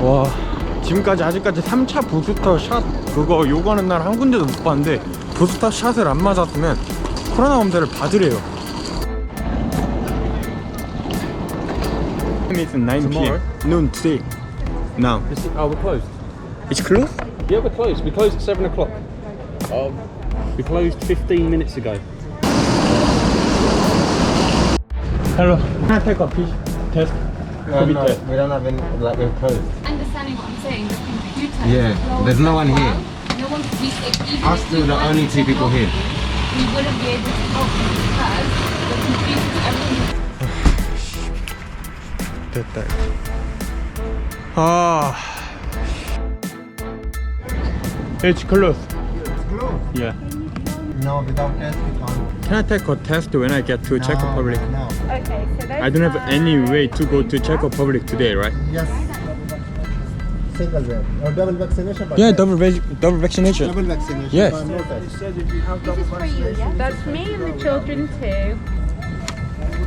와 지금까지 아직까지 3차 부스터 샷 그거 요구하는 날 한 군데도 못 봤는데 부스터 샷을 안 맞았으면 코로나 검사를 받으래요 It's 9 p.m. Noon today. Now. Oh, we're closed. It's closed? Yeah, we're closed. We closed at seven o'clock. Um, we closed 15 minutes ago. Hello. Can I take a fish test? COVID test. we don't have any, like, we're closed. Understanding what I'm saying, the computer. Yeah, is closed there's no one as here. well. No one could be even Us if two, we the had only to two people log here. in, We wouldn't be able to help you because the computers, everything 됐다. 아. It's closed. Yeah. No, without test we can't. Can I take a test when I get to Czech Republic? No. Okay, so I don't have any way to go to Czech Republic today, right? Yes. Single way. Or double vaccination. but Yeah, test. double vac- double vaccination. double vaccination. Yes. but no test. This is for you, yeah? That's me and the children too.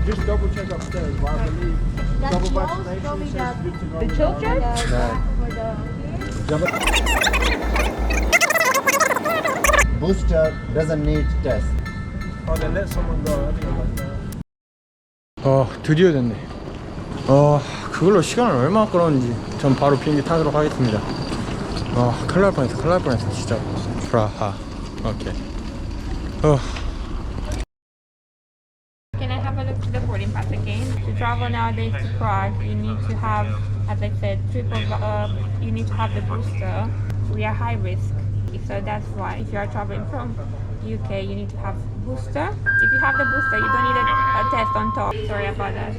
Just double check upstairs, but I believe double vaccination says good to go. The children? Booster doesn't need test. Oh, then let someone go. I think I'm like that. 어, 드디어 됐네. 어, 그걸로 시간을 얼마나 끌었는지 전 바로 비행기 타도록 하겠습니다. 어, 큰일 날 뻔했어, 큰일 날 뻔했어, 진짜. 프라하. 오케이. 어, Can I have a look to the boarding pass again? To travel nowadays to Prague, you need to have, as I said, triple. Uh, you need to have the booster. We are high risk, so that's why. If you are traveling from UK, you need to have booster. If you have the booster, you don't need a, a test on top. Sorry about that.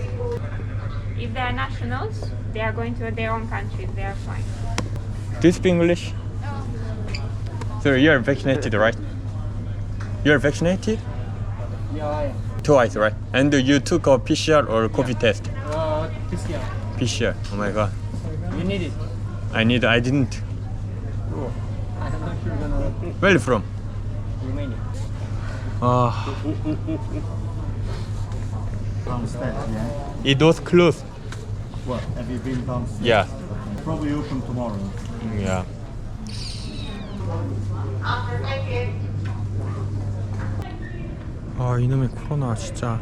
If they are nationals, they are going to their own countries. They are fine. do you speak English? No. So you're vaccinated, right? You're vaccinated? Yeah, I am. Twice, right? And you took a PCR or a COVID test? Uh, this year. PCR. Oh my god. You need it. I need. I didn't. I don't know gonna Where are you from? Romania. 아, Downstairs, yeah. it was closed. What? Have you been downstairs? Yeah. Probably open tomorrow. Yeah. 아 이놈의 코로나 진짜.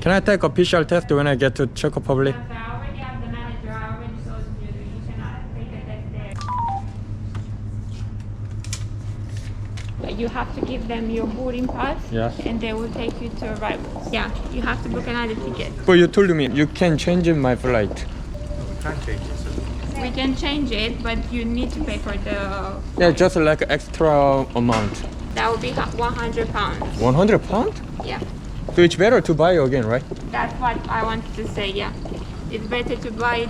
Can I take a PCR test when I get to Czech Republic? You have to give them your boarding pass, Yes. and they will take you to arrivals. Yeah, you have to book another ticket. But you told me you can change my flight. We can change it, We can change it, but you need to pay for the. Yeah, just like extra amount. That will be 100 pounds. 100 pound? Yeah, So it's better to buy again, right? that's what I wanted to say. Yeah, it's better to buy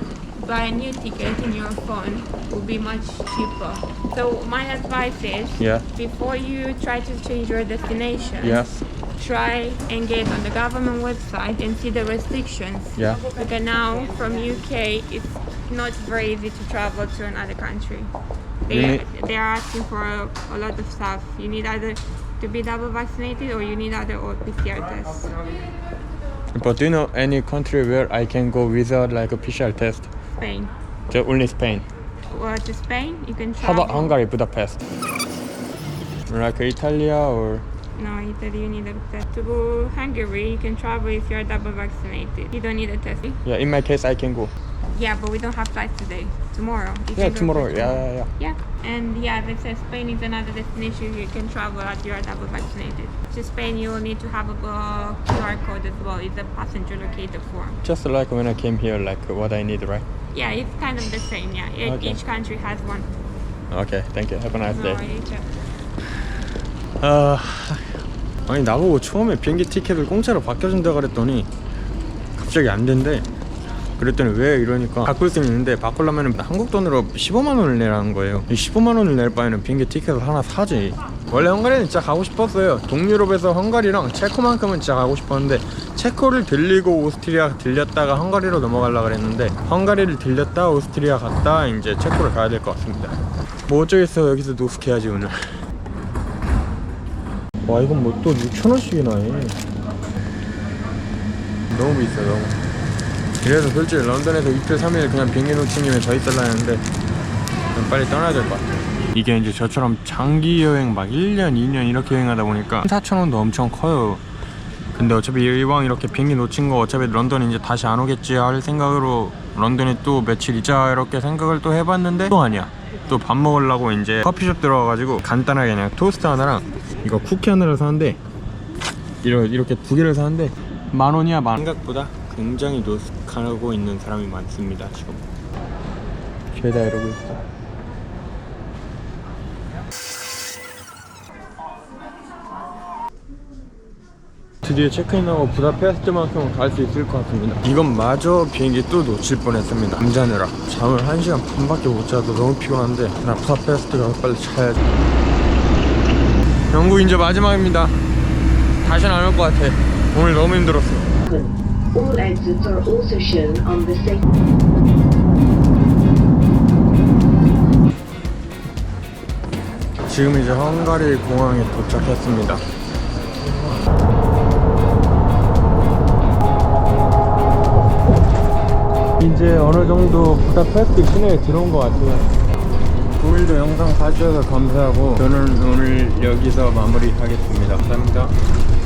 buy a new ticket in your phone. Will be much cheaper. So my advice is. Yeah. Before you try to change your destination. Yes. try and get on the government website and see the restrictions. Yeah. Because now from UK it's not very easy to travel to another country. They, they are asking for a, a lot of stuff. You need either to be double vaccinated or you need other or PCR tests. But do you know any country where I can go without like a PCR test? Spain. Just only Spain. Or to Spain, you can How travel. about Hungary, Budapest? Like Italy or No, Italy you need a test. To go Hungary, you can travel if you are double vaccinated. You don't need a test. yeah. In my case, I can go. Yeah, but we don't have flights today. Tomorrow. You Yeah, can go tomorrow. Yeah, yeah, yeah. Yeah, and yeah, as I said, Spain is another destination you can travel as you are double vaccinated. To Spain, you will need to have a QR code as well. It's a passenger locator form. Just like when I came here, like what I need, right? Yeah, it's kind of the same. Yeah, E- Okay. each country has one. Okay, thank you. Have a nice No, day. you too. 아, 아니 나보고 처음에 비행기 티켓을 공짜로 바꿔준다 그랬더니 갑자기 안 된대. 그랬더니 왜 이러니까 바꿀 수 있는데 바꾸려면 한국 돈으로 15만 원을 내라는 거예요. 이 15만 원을 낼 바에는 비행기 티켓을 하나 사지. 원래 헝가리는 진짜 가고 싶었어요. 동유럽에서 헝가리랑 체코만큼은 진짜 가고 싶었는데 체코를 들리고 오스트리아 들렸다가 헝가리로 넘어가려고 그랬는데 헝가리를 들렸다 오스트리아 갔다 이제 체코를 가야 될 것 같습니다. 뭐 어쩌겠어 여기서 노숙해야지 오늘. 와 이건 뭐 또 6천 원씩이나 해. 너무 비싸 너무. 그래서 솔직히 런던에서 이틀 3일 그냥 비행기 했는데 그냥 빨리 떠나야 될 것 같아요. 이게 이제 저처럼 장기 여행 막 1년 2년 이렇게 여행하다 보니까 4천원도 엄청 커요. 근데 어차피 이왕 이렇게 비행기 놓친 거 어차피 런던 이제 다시 안 오겠지 할 생각으로 런던에 또 며칠 있자 이렇게 생각을 또 해봤는데 또 아니야. 또 밥 먹으려고 이제 커피숍 들어가가지고 간단하게 그냥 토스트 하나랑 이거 쿠키 하나를 사는데 이렇게 두 개를 사는데 만 원이야 만 생각보다 굉장히 노숙하고 있는 사람이 많습니다 지금. 죄다 이러고 있어 드디어 체크인하고 부다페스트만큼은 갈 수 있을 것 같습니다. 이건 마저 비행기 또 놓칠 뻔했습니다. 잠자느라. 잠을 1시간 반밖에 못 자도 너무 피곤한데 나 부다페스트 가서 빨리 자야지. 영국 이제 마지막입니다. 다시는 안 올 것 같아. 오늘 너무 힘들었어 All exits are also shown on the same. 지금 이제 헝가리 공항에 도착했습니다. 이제 어느 정도 부다페스트 시내에 들어온 것 같아요. 오늘도 영상 봐주셔서 감사하고 저는 오늘 여기서 마무리하겠습니다. 감사합니다.